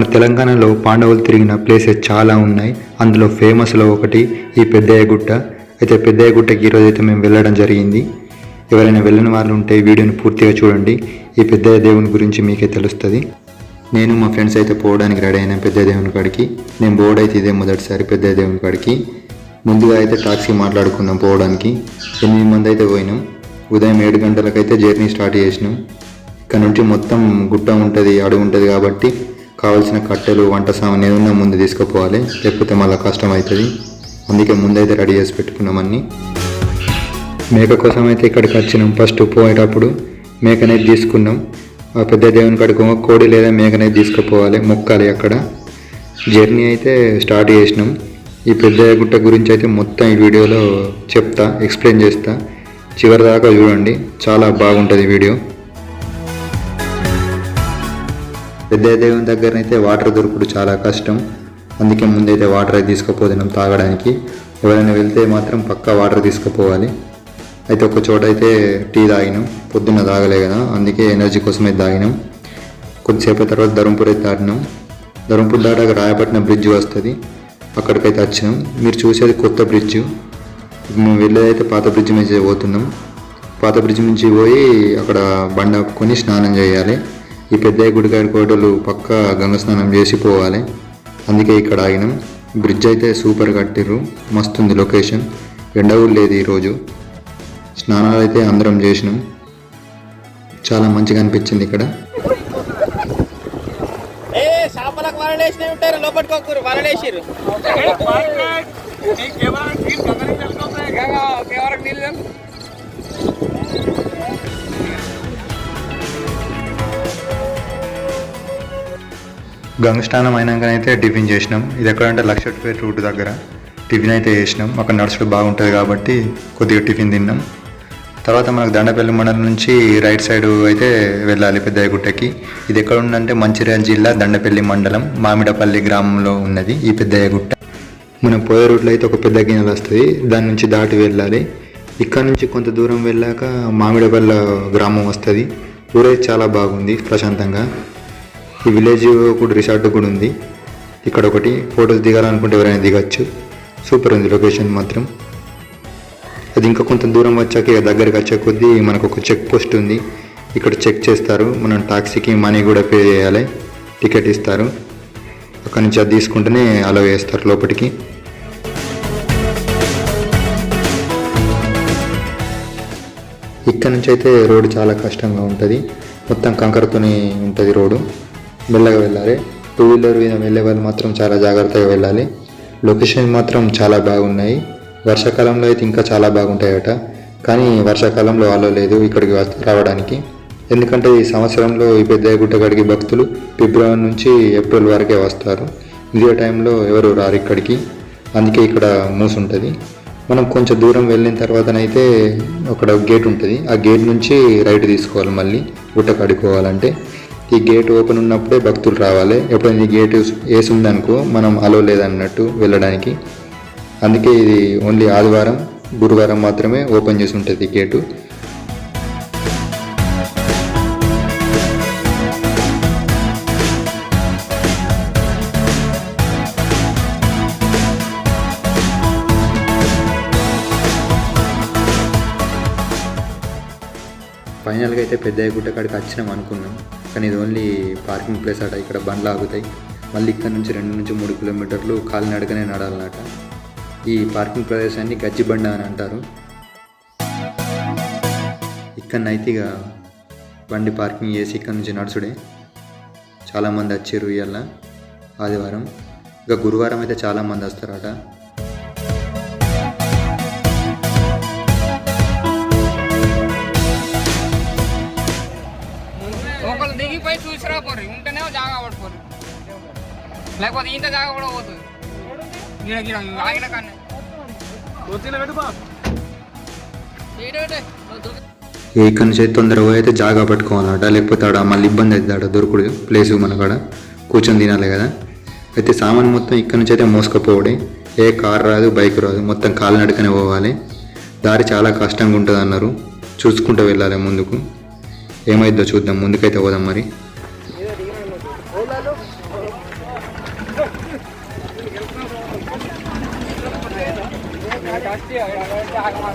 మన తెలంగాణలో పాండవులు తిరిగిన ప్లేసెస్ చాలా ఉన్నాయి. అందులో ఫేమస్లో ఒకటి ఈ పెద్దయ్య గుట్ట. అయితే పెద్దయ్య గుట్టకి ఈరోజు అయితే మేము వెళ్ళడం జరిగింది. ఎవరైనా వెళ్ళని వాళ్ళు ఉంటే వీడియోని పూర్తిగా చూడండి. ఈ పెద్దయ్య దేవుని గురించి మీకే తెలుస్తుంది. నేను మా ఫ్రెండ్స్ అయితే పోవడానికి రెడీ అయినా పెద్ద దేవుని కాడికి. నేను బోర్డు అయితే ఇదే మొదటిసారి పెద్ద దేవుని కాడికి. ముందుగా అయితే టాక్సీ మాట్లాడుకున్నాం పోవడానికి. ఎనిమిది మంది అయితే పోయినాం. ఉదయం ఏడు గంటలకైతే జర్నీ స్టార్ట్ చేసినాం. ఇక్కడ నుంచి మొత్తం గుట్ట ఉంటుంది అడుగు ఉంటుంది కాబట్టి కావాల్సిన కట్టెలు వంట సామాన్ ఏదన్నా ముందు తీసుకుపోవాలి లేకపోతే మళ్ళీ కష్టం అవుతుంది అందుకే ముందైతే రెడీ చేసి పెట్టుకున్నాం అన్నీ మేక కోసం అయితే ఇక్కడికి వచ్చినాం. ఫస్ట్ పోయేటప్పుడు మేకనేది తీసుకున్నాం. ఆ పెద్ద దేవుని కాడికి కోడి లేదా మేకనేది తీసుకుపోవాలి మొక్కాలి అక్కడ. జర్నీ అయితే స్టార్ట్ చేసినాం. ఈ పెద్ద గుట్ట గురించి అయితే మొత్తం ఈ వీడియోలో చెప్తా ఎక్స్ప్లెయిన్ చేస్తా. చివరి దాకా చూడండి చాలా బాగుంటుంది వీడియో. పెద్ద దేవుని దగ్గర అయితే వాటర్ దొరుకుడు చాలా కష్టం. అందుకే ముందైతే వాటర్ అయితే తీసుకుపోతున్నాం తాగడానికి. ఎవరైనా వెళ్తే మాత్రం పక్కా వాటర్ తీసుకుపోవాలి. అయితే ఒక చోట అయితే టీ తాగినాం. పొద్దున్న తాగలే కదా. అందుకే ఎనర్జీ కోసం అయితే తాగినాం. కొద్దిసేపు తర్వాత ధర్మపూర్ అయితే దాటినాం. ధర్మపూర్ దాటాక రాయపట్నం బ్రిడ్జ్ వస్తుంది. అక్కడికైతే వచ్చినాం. మీరు చూసేది కొత్త బ్రిడ్జ్. మేము వెళ్ళేదైతే పాత బ్రిడ్జ్ మీద పోతున్నాం. పాత బ్రిడ్జ్ నుంచి పోయి అక్కడ బండ కొని స్నానం చేయాలి. ఈ పెద్ద గుడికాడి కోటలు పక్క గంగ స్నానం చేసి పోవాలి అందుకే ఇక్కడ ఆగినాం బ్రిడ్జ్ అయితే సూపర్ కట్టిర్రు మస్తుంది లొకేషన్ ఎండ కూడా లేదు ఈరోజు స్నానాలు అయితే అందరం చేసినాం చాలా మంచిగా అనిపించింది ఇక్కడ లోపలికి గంగస్నానం అయినాకనైతే టిఫిన్ చేసినాం. ఇది ఎక్కడంటే లక్షపేట రూట్ దగ్గర. టిఫిన్ అయితే చేసినాం. అక్కడ నడుచుడు బాగుంటుంది కాబట్టి కొద్దిగా టిఫిన్ తిన్నాం. తర్వాత మనకు దండపల్లి మండలం నుంచి రైట్ సైడ్ అయితే వెళ్ళాలి పెద్దయ్యగుట్టకి. ఇది ఎక్కడ ఉందంటే మంచిర్యాల జిల్లా దండపల్లి మండలం మామిడపల్లి గ్రామంలో ఉన్నది ఈ పెద్దయ్యగుట్ట. మనం పోయే రూట్లో అయితే ఒక పెద్ద గిన్నెలు వస్తుంది. దాని నుంచి దాటి వెళ్ళాలి. ఇక్కడ నుంచి కొంత దూరం వెళ్ళాక మామిడపల్లి గ్రామం వస్తుంది. ఊరైతే చాలా బాగుంది ప్రశాంతంగా. ఈ విలేజ్ కూడా రిసార్ట్ కూడా ఉంది. ఇక్కడ ఒకటి ఫొటోస్ దిగాలనుకుంటే ఎవరైనా దిగచ్చు. సూపర్ ఉంది లొకేషన్ మాత్రం. అది ఇంకా కొంత దూరం వచ్చాక ఇక దగ్గరికి వచ్చే కొద్దీ మనకు ఒక చెక్ పోస్ట్ ఉంది. ఇక్కడ చెక్ చేస్తారు. మనం టాక్సీకి మనీ కూడా పే చేయాలి. టికెట్ ఇస్తారు. అక్కడి నుంచి అది తీసుకుంటేనే అలా చేస్తారు లోపలికి ఇక్కడ నుంచి అయితే రోడ్డు చాలా కష్టంగా ఉంటుంది. మొత్తం కంకరతోనే ఉంటుంది రోడ్డు మెల్లగా వెళ్ళాలి. టూ వీలర్ మీద వెళ్ళే వాళ్ళు మాత్రం చాలా జాగ్రత్తగా వెళ్ళాలి. లొకేషన్ మాత్రం చాలా బాగున్నాయి. వర్షాకాలంలో అయితే ఇంకా చాలా బాగుంటాయట. కానీ వర్షాకాలంలో వాళ్ళు లేదు ఇక్కడికి రావడానికి. ఎందుకంటే ఈ సంవత్సరంలో ఈ పెద్ద గుట్టగడికి భక్తులు ఫిబ్రవరి నుంచి ఏప్రిల్ వరకే వస్తారు. ఇదే టైంలో ఎవరు రారు ఇక్కడికి. అందుకే ఇక్కడ మూసుంటుంది మనం కొంచెం దూరం వెళ్ళిన తర్వాతనైతే అక్కడ గేట్ ఉంటుంది. ఆ గేట్ నుంచి రైట్ తీసుకోవాలి మళ్ళీ. గుట్ట కడుక్కోవాలంటే ఈ గేట్ ఓపెన్ ఉన్నప్పుడే భక్తులు రావాలి. ఎప్పుడైనా ఈ గేట్ వేసి ఉందనుకో మనం అలో లేదన్నట్టు వెళ్ళడానికి. అందుకే ఇది ఓన్లీ ఆదివారం గురువారం మాత్రమే ఓపెన్ చేసి ఉంటుంది ఈ గేటు ఫైనల్గా అయితే పెద్ద గుట్ట కాడికి వచ్చినాం అనుకున్నాం. కానీ ఇది ఓన్లీ పార్కింగ్ ప్లేస్ అట. ఇక్కడ బండ్లు ఆగుతాయి. మళ్ళీ ఇక్కడ నుంచి రెండు నుంచి మూడు కిలోమీటర్లు కాలినడకనే నడాలన్నట ఈ పార్కింగ్ ప్రదేశాన్ని గజ్జిబండ అని అంటారు. ఇక్కడనైతే ఇక బండి పార్కింగ్ చేసి ఇక్కడ నుంచి నడుచుడే. చాలామంది వచ్చారు ఇవాళ ఆదివారం. ఇక గురువారం అయితే చాలామంది వస్తారట. లేకపోతే ఇంత జాగా కూడా పోతుంది గిడ గిడ ఆగిన కానీ ఇక ఇక్కడ నుంచి అయితే తొందరగా అయితే జాగా పట్టుకోవాలన్నట లేకపోతే ఆడ మళ్ళీ ఇబ్బంది అవుతుంది ఆడ దొరుకుడు ప్లేసు మనకాడ కూర్చొని తినాలి కదా. అయితే సామాన్ మొత్తం ఇక్కడ నుంచి అయితే మోసుకపోవడే. ఏ కార్ రాదు బైక్ రాదు మొత్తం కాలినడకనే పోవాలి. దారి చాలా కష్టంగా ఉంటుంది అన్నారు చూసుకుంటూ వెళ్ళాలి ముందుకు. ఏమైద్దో చూద్దాం ముందుకైతే పోదాం మరి.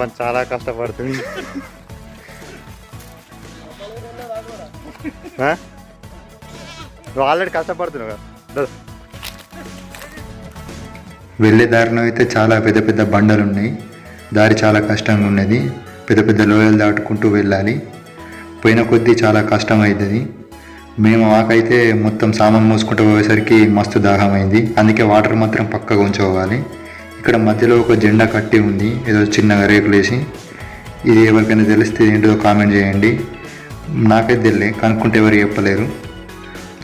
పాపం చాలా కష్టపడుతుంది? నువ్వు ఆల్రెడీ కష్టపడుతున్నావు కదా. వెళ్ళే దారిలో అయితే చాలా పెద్ద పెద్ద బండలు ఉన్నాయి. దారి చాలా కష్టంగా ఉన్నది. పెద్ద పెద్ద లోయలు దాటుకుంటూ వెళ్ళాలి. పోయిన కొద్దీ చాలా కష్టం అవుతుంది మేము వాకైతే మొత్తం సామాన్ మోసుకుంటూ పోయేసరికి మస్తు దాహం అయింది అందుకే వాటర్ మాత్రం పక్కగా ఉంచుకోవాలి ఇక్కడ మధ్యలో ఒక జెండా కట్టి ఉంది. ఏదో చిన్నగా రేకులేసి ఇది ఎవరికైనా తెలిస్తే ఏంటో కామెంట్ చేయండి. నాకైతే తెలియలే కనుక్కుంటే ఎవరు చెప్పలేరు.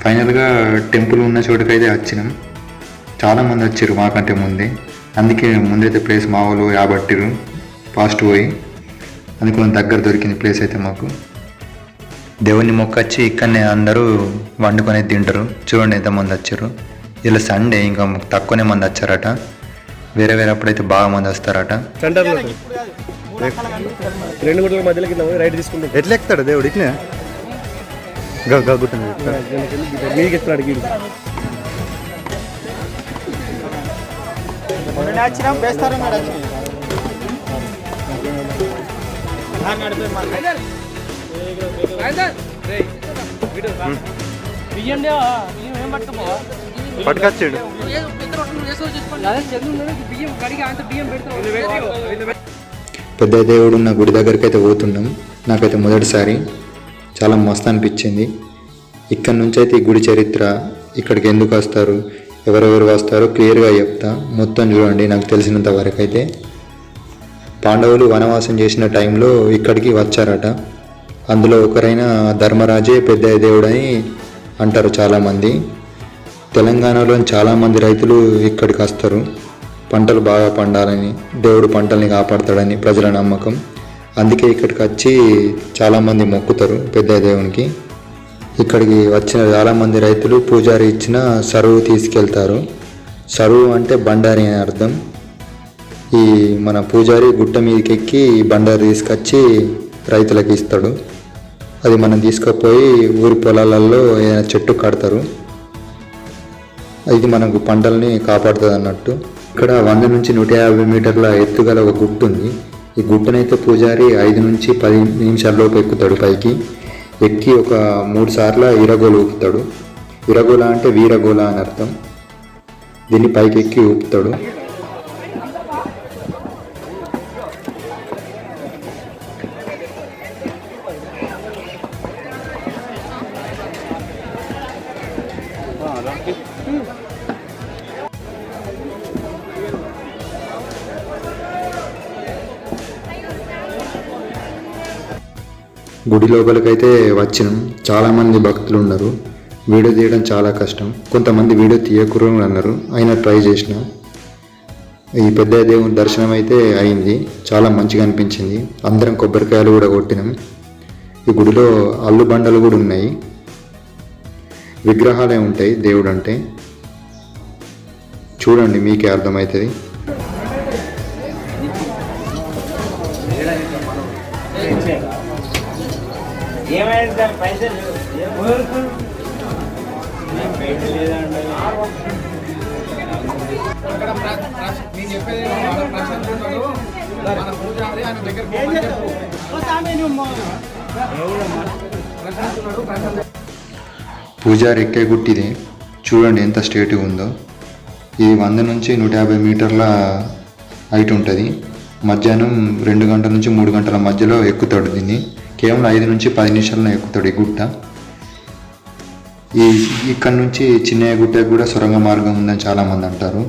ఫైనల్గా టెంపుల్ ఉన్న చోటుకైతే వచ్చినాం. చాలామంది వచ్చారు మాకంటే ముందే. అందుకే ముందైతే ప్లేస్ మా వాళ్ళు యాబట్టిరు ఫాస్ట్ పోయి. అందుకని దగ్గర దొరికింది ప్లేస్ అయితే మాకు. దేవుని మొక్కచ్చి ఇక్కడనే అందరూ వండుకొని తింటారు. చూడండి ఎంతమంది వచ్చారు. ఇలా సండే ఇంకా తక్కువనే మంది వచ్చారట. వేరే వేరే అప్పుడైతే బాగా మంది వస్తారట. సెంటర్లో రెండు గుడ్ల మధ్యలో కింద రైట్ తీసుకుంటాం. ఎట్లా ఎక్కుతాడు దేవుడు? ఇట్లా గుట్టుంది మీకు ఎత్తున్నాడు గీడు బియ్యం కడిగి అంత పట్టుకొచ్చాడు. పెద్ద దేవుడు ఉన్న గుడి దగ్గరికి అయితే పోతున్నాం. నాకైతే మొదటిసారి చాలా మస్తు అనిపించింది. ఇక్కడ నుంచి అయితే ఈ గుడి చరిత్ర ఇక్కడికి ఎందుకు వస్తారు ఎవరెవరు వస్తారో క్లియర్గా చెప్తా. మొత్తం చూడండి నాకు తెలిసినంత వరకు అయితే పాండవులు వనవాసం చేసిన టైంలో ఇక్కడికి వచ్చారట. అందులో ఒకరైన ధర్మరాజే పెద్ద దేవుడని అంటారు చాలామంది. తెలంగాణలోని చాలామంది రైతులు ఇక్కడికి వస్తారు. పంటలు బాగా పండాలని దేవుడు పంటల్ని కాపాడతాడని ప్రజల నమ్మకం. అందుకే ఇక్కడికి వచ్చి చాలామంది మొక్కుతారు పెద్ద దేవునికి. ఇక్కడికి వచ్చిన చాలామంది రైతులు పూజారి ఇచ్చిన సరువు తీసుకెళ్తారు. సరువు అంటే బండారి అని అర్థం. ఈ మన పూజారి గుట్ట మీదకి ఎక్కి బండారి బండారు తీసుకొచ్చి రైతులకు ఇస్తాడు. అది మనం తీసుకుపోయి ఊరి పొలాలలో ఏదైనా చెట్టు కడతారు. ఇది మనకు పంటల్ని కాపాడుతుంది అన్నట్టు ఇక్కడ వంద నుంచి నూట యాభై మీటర్ల ఎత్తుగల ఒక గుట్టు ఉంది. ఈ గుట్టనైతే పూజారి ఐదు నుంచి పది నిమిషాల్లోపు ఎక్కుతాడు పైకి. ఎక్కి ఒక మూడు సార్ల ఇరగోలు ఊపుతాడు. ఇరగోల అంటే వీరగోల అని అర్థం. దీన్ని పైకి ఎక్కి ఊపుతాడు. గుడి లోపలికైతే వచ్చినాం. చాలామంది భక్తులు ఉన్నారు. వీడియో తీయడం చాలా కష్టం. కొంతమంది వీడియో తీయకూడదు అన్నారు. అయినా ట్రై చేసిన. ఈ పెద్ద దేవుని దర్శనం అయితే అయింది. చాలా మంచిగా అనిపించింది. అందరం కొబ్బరికాయలు కూడా కొట్టినాం. ఈ గుడిలో అల్లు బండలు కూడా ఉన్నాయి. విగ్రహాలే ఉంటాయి దేవుడు అంటే. చూడండి మీకే అర్థమవుతుంది. ఏమైంది సార్? పైసలు అక్కడ ప్ర- ప్రశ్- నేను చెప్పేది వాళ్ళ ప్రశాంత్ ఉంటాడు. మన పూజారి ఆయన దగ్గరికి పోమని చెప్పు. ప్రశాంత్ ఉన్నాడు, ప్రశాంత్. పూజారి ఎక్కే గుట్టిది చూడండి ఎంత స్ట్రేట్గా ఉందో. ఇది వంద నుంచి నూట యాభై మీటర్ల హైట్ ఉంటుంది. మధ్యాహ్నం రెండు గంటల నుంచి మూడు గంటల మధ్యలో ఎక్కుతాడు దీన్ని. కేవలం ఐదు నుంచి పది నిమిషాల్లో ఎక్కుతాడు ఈ గుట్ట. ఈ ఇక్కడ నుంచి చిన్నయ్య గుట్టకు కూడా సొరంగ మార్గం ఉందని చాలామంది అంటారు.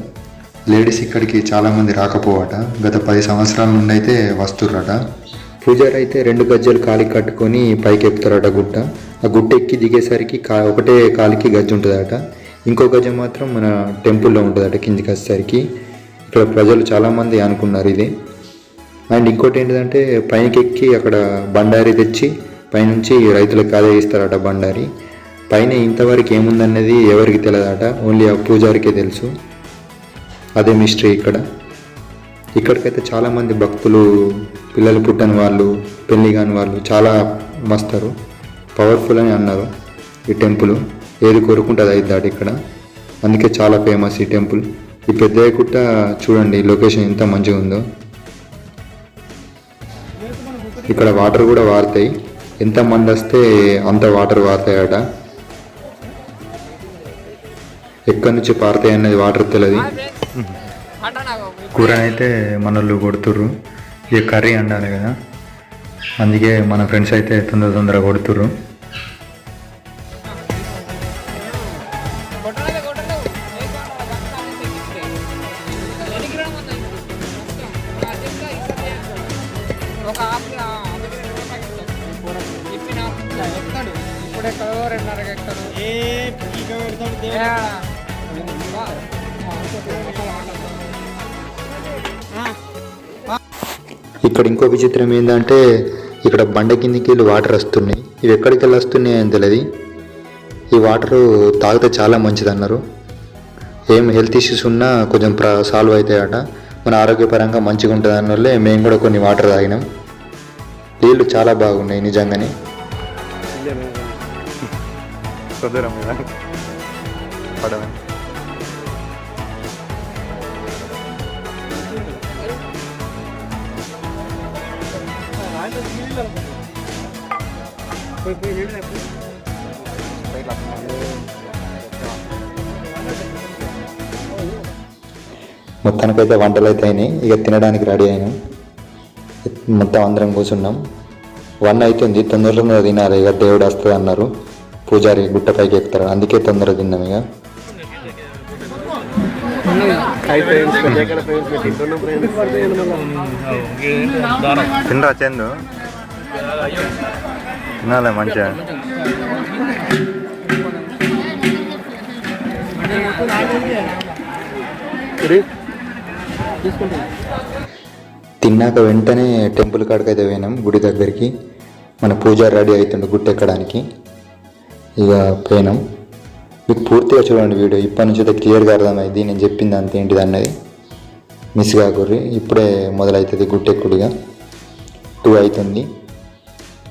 లేడీస్ ఇక్కడికి చాలామంది రాకపోవట. గత పది సంవత్సరాల నుండి అయితే వస్తుర్రట. పూజారి అయితే రెండు గజ్జలు కాలికి కట్టుకొని పైకి ఎక్కుతారట గుట్ట. ఆ గుట్ట ఎక్కి దిగేసరికి కా ఒకటే కాలికి గజ్జ ఉంటుందట. ఇంకో గజ్జ మాత్రం మన టెంపుల్లో ఉంటుందట కిందికి వచ్చేసరికి. ఇక్కడ ప్రజలు చాలామంది అనుకున్నారు ఇది. అండ్ ఇంకోటి ఏంటంటే పైనకి ఎక్కి అక్కడ బండారి తెచ్చి పైనుంచి రైతులకు అదే ఇస్తారట బండారి. పైన ఇంతవరకు ఏముందనేది ఎవరికి తెలియదట ఓన్లీ ఆ పూజారికే తెలుసు. అదే మిస్టరీ ఇక్కడ. ఇక్కడికైతే చాలామంది భక్తులు పిల్లలు పుట్టని వాళ్ళు పెళ్ళి కాని వాళ్ళు చాలా వస్తారు పవర్ఫుల్ అని అన్నారు ఈ టెంపుల్. ఏది కోరుకుంటుంది అది దాటి ఇక్కడ. అందుకే చాలా ఫేమస్ ఈ టెంపుల్. ఈ పెద్దయ్య గుట్ట చూడండి లొకేషన్ ఎంత మంచిగా ఉందో ఇక్కడ వాటర్ కూడా వారుతాయి. ఎంత మంది వస్తే అంత వాటర్ వారుతాయట. ఎక్కడి నుంచి పారుతాయి అన్నది వాటర్ తెలియదు కూర అయితే మనోళ్ళు కొడుతుర్రు. ఇక కర్రీ అండాలి కదా. అందుకే మన ఫ్రెండ్స్ అయితే తొందర తొందర కొడుతుర్రు. ఇక్కడ ఇంకో విచిత్రం ఏంటంటే ఇక్కడ బండ కిందికి వెళ్ళి వాటర్ వస్తున్నాయి. ఇవి ఎక్కడికి వెళ్ళి వస్తున్నాయి అని తెలియదు ఈ వాటర్ తాగితే చాలా మంచిది అన్నారు ఏం హెల్త్ ఇష్యూస్ ఉన్నా కొంచెం ప్ర సాల్వ్ అవుతాయట. మన ఆరోగ్యపరంగా మంచిగా ఉంటుంది అన్నోళ్ళే మేము కూడా కొన్ని వాటర్ తాగినాం. నీళ్ళు చాలా బాగున్నాయి నిజంగానే. మొత్తానికైతే వంటలు అయితే అయినాయి. ఇక తినడానికి రెడీ అయినాం. మొత్తం అందరం కూర్చున్నాం. వన్ అవుతుంది. తొందర తొందర తినాలి. ఇక దేవుడు వస్తుంది అన్నారు. పూజారి గుట్టపైకి ఎక్కుతారు. అందుకే తొందర తిన్నాం ఇక. తినరా చందు? తినాలి మంచిగా. తిన్నాక వెంటనే టెంపుల్ కాడికి అయితే పోయినాం గుడి దగ్గరికి. మన పూజారి రెడీ అవుతుండే గుట్ట ఎక్కడానికి. ఇక పోయినాం. మీకు పూర్తిగా చూడండి వీడియో ఇప్పటి నుంచి అయితే క్లియర్గా అర్థమైంది నేను చెప్పింది అంత ఏంటిది అన్నది. మిస్ కాకూర్రి ఇప్పుడే మొదలవుతుంది గుట్టెక్కుడిగా టూ అవుతుంది.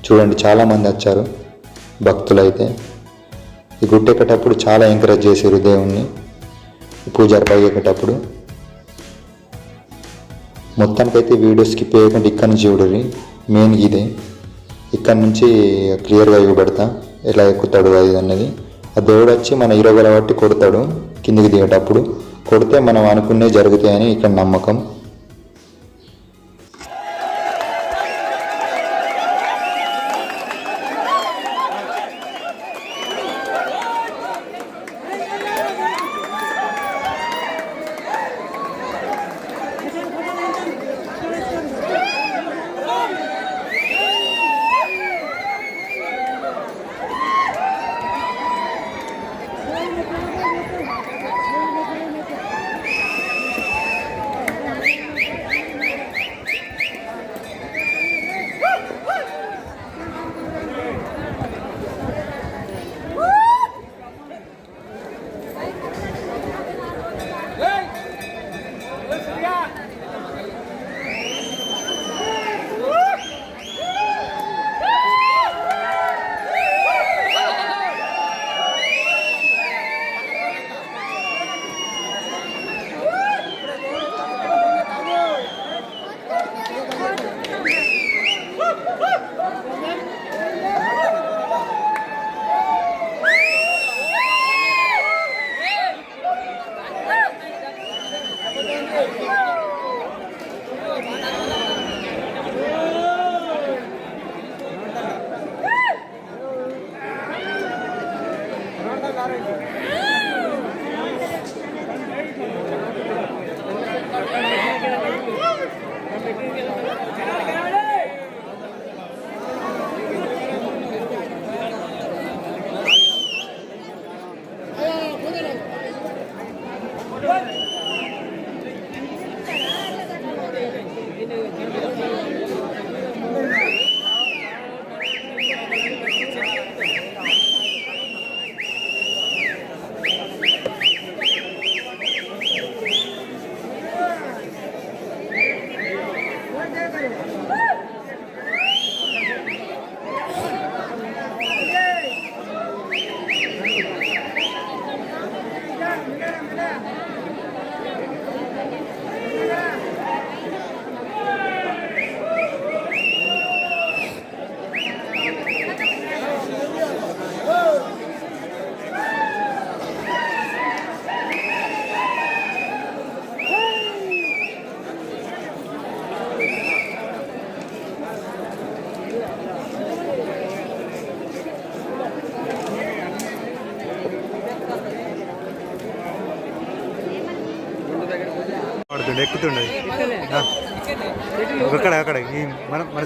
చూడండి చాలామంది వచ్చారు భక్తులు అయితే ఈ గుట్ట ఎక్కేటప్పుడు చాలా ఎంకరేజ్ చేశారు దేవుణ్ణి పూజారి పై ఎక్కేటప్పుడు. మొత్తానికైతే వీడియో స్కిప్ చేయకుండా ఇక్కడ నుంచి చూడరు మెయిన్ ఇదే. ఇక్కడ నుంచి క్లియర్గా ఇవ్వబడతా ఎలా ఎక్కుతాడు అది అన్నది ఆ దేవుడు వచ్చి మన హీరోగల బట్టి కొడతాడు కిందికి దిగేటప్పుడు. కొడితే మనం అనుకునే జరుగుతాయని ఇక్కడ నమ్మకం.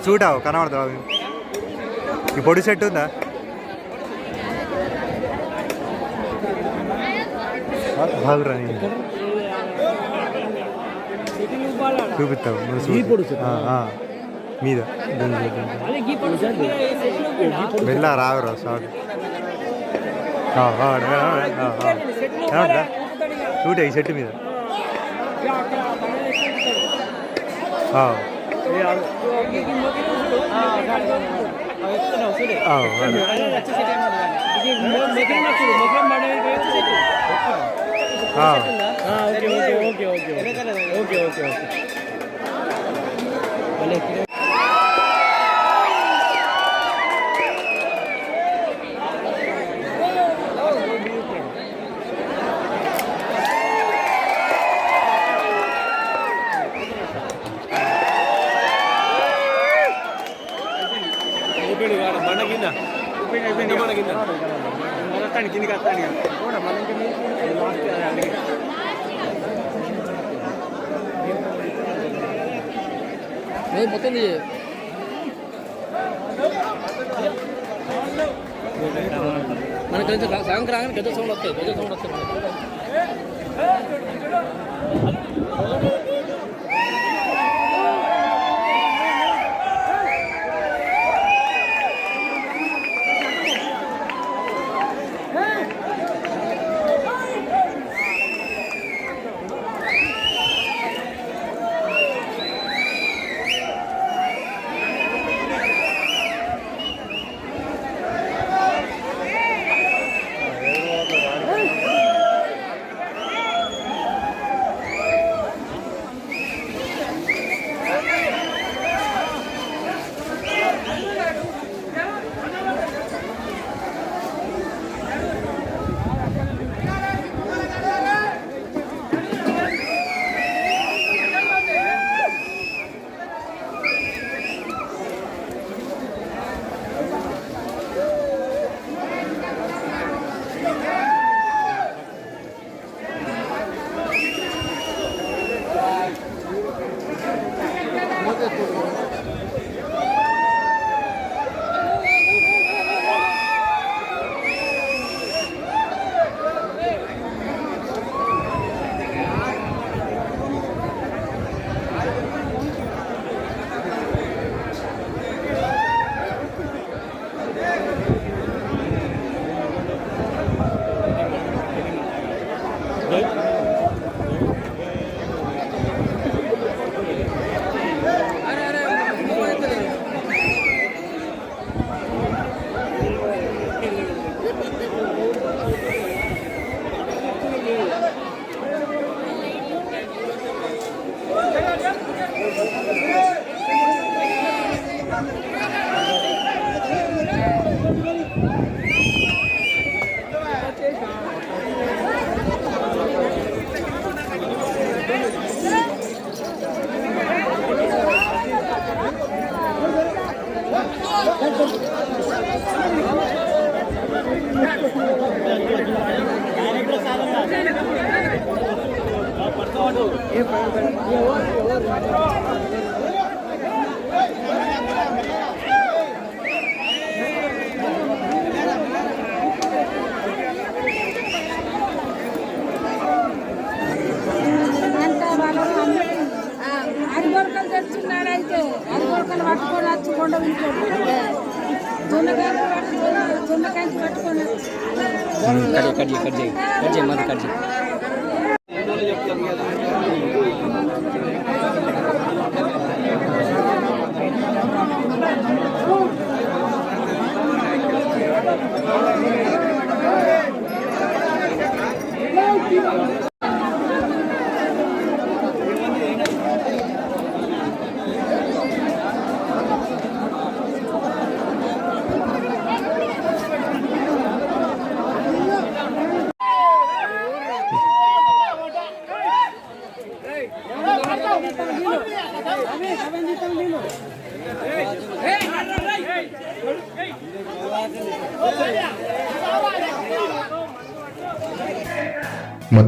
మన చూడావు కనబడతావు ఈ పొడి సెట్ ఉందా? బాగురా. చూపిస్తావు. మీద. వెళ్ళా రావురా సార్. చూడే ఈ సెట్ మీద. ఆ. ఆ, అదే. ఆ. బండ కింద బండ కింద కిందికి వస్తాను మొత్తం మనకి కొంచెం సగం రాగానే పెద్ద సౌండ్ వస్తాయి పెద్ద సౌండ్ వస్తాయి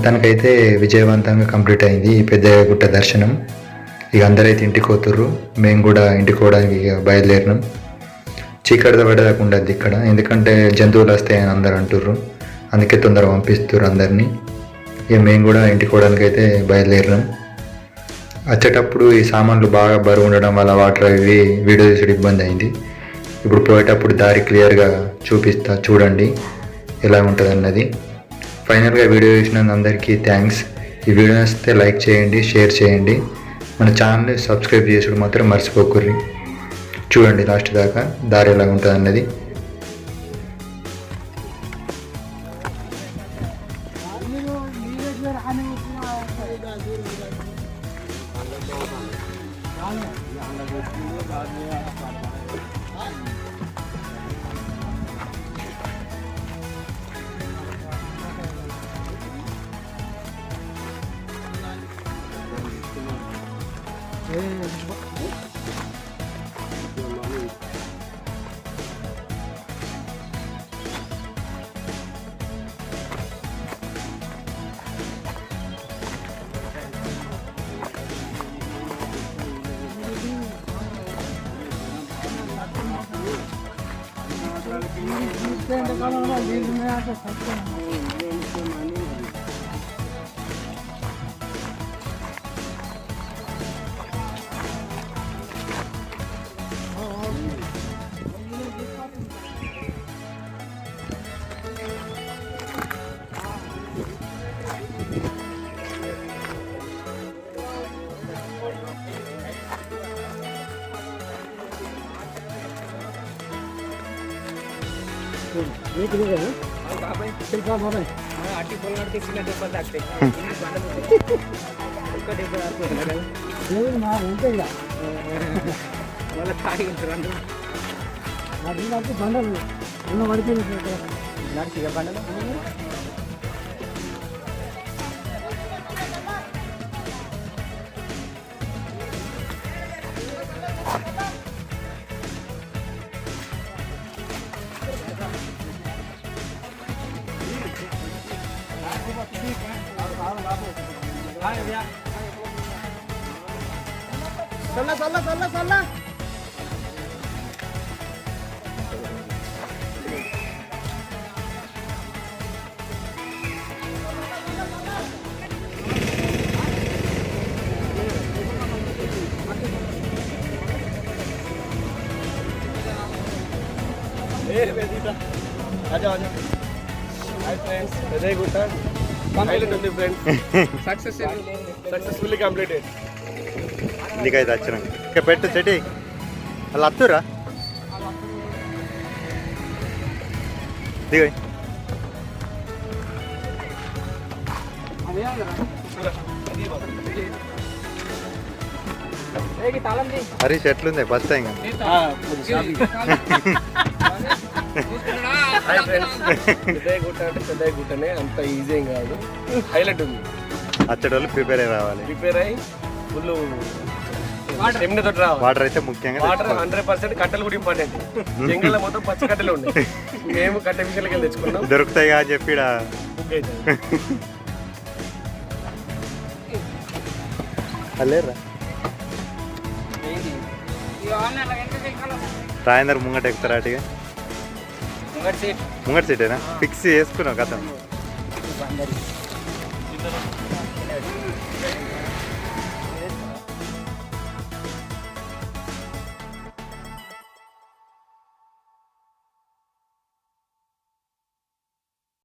మొత్తానికైతే విజయవంతంగా కంప్లీట్ అయింది ఈ పెద్ద గుట్ట దర్శనం. ఇక అందరైతే ఇంటికి పోతుర్రు. మేము కూడా ఇంటికి పోవడానికి ఇక బయలుదేరినాం. చీకటితో పడేదాకా ఉండద్దు ఇక్కడ. ఎందుకంటే జంతువులు వస్తాయని అందరు అంటుర్రు. అందుకే తొందరగా పంపిస్తుర్రు అందరినీ. ఇక మేము కూడా ఇంటికి పోవడానికి అయితే బయలుదేరినాం. వచ్చేటప్పుడు ఈ సామాన్లు బాగా బరువు ఉండడం వల్ల వాటర్ అవి వీడియో తీసడం ఇబ్బంది అయింది. ఇప్పుడు పోయేటప్పుడు దారి క్లియర్గా చూపిస్తా చూడండి ఎలా ఉంటుంది అన్నది ఫైనల్గా వీడియో చూసినందుకు అందరికీ థ్యాంక్స్ ఈ వీడియో నచ్చితే లైక్ చేయండి షేర్ చేయండి. మన ఛానల్ని సబ్స్క్రైబ్ చేసుడు మాత్రం మర్చిపోకుర్రి చూడండి లాస్ట్ దాకా దారి ఎలా ఉంటుంది అన్నది Ben de kalanlar yüzüme yazıp తాకుతాయి ఒక్క దెబ్బ తాకుతుంది మళ్ళీ తాగి ఉంటారు అందరూ నడిచి ఇక బండలు చల్ల చల్ల చల్ల చల్ల హాయ్ ఫ్రెండ్స్ పెద్దయ్య గుట్ట హైలైట్ ఉంది ఫ్రెండ్స్ సక్సెస్ సక్సెస్ఫుల్లీ కంప్లీటెడ్ ఇంటికైతే వచ్చినాం ఇక పెట్టు చెటి వాళ్ళు అత్తురా దిగ. హరీష్ ఎట్లుంది టైం. గుట్టనే అంత ఈజీ ఏం కాదు హైలైట్ ఉంది వచ్చేటోళ్ళు ప్రిపేర్ అయి రావాలి. ప్రిపేర్ అయ్యి ఫుల్ స్టెమిన తోటి రావాలి. వాటర్ అయితే ముఖ్యంగా వాటర్. హండ్రెడ్ పర్సెంట్ కట్టెలు కూడా ఇంపార్టెంట్. జంగల్లో మొత్తం పచ్చి కట్టెలు ఉన్నాయి మేము కట్టె విషయాలకి వెళ్ళి తెచ్చుకున్నాం. దొరుకుతాయి కదా చెప్పి ఈడ బుక్ అవుతుంది లేరా ఏంది? ఇక ఆన్లైన్లో ఎంత ఎక్కాలో? రాయందరు ముంగట ఎక్కుతారా అటుగా? ముంగటి సీట్. ముంగట సీటేనా? ఫిక్స్ చేసుకున్నావు కథ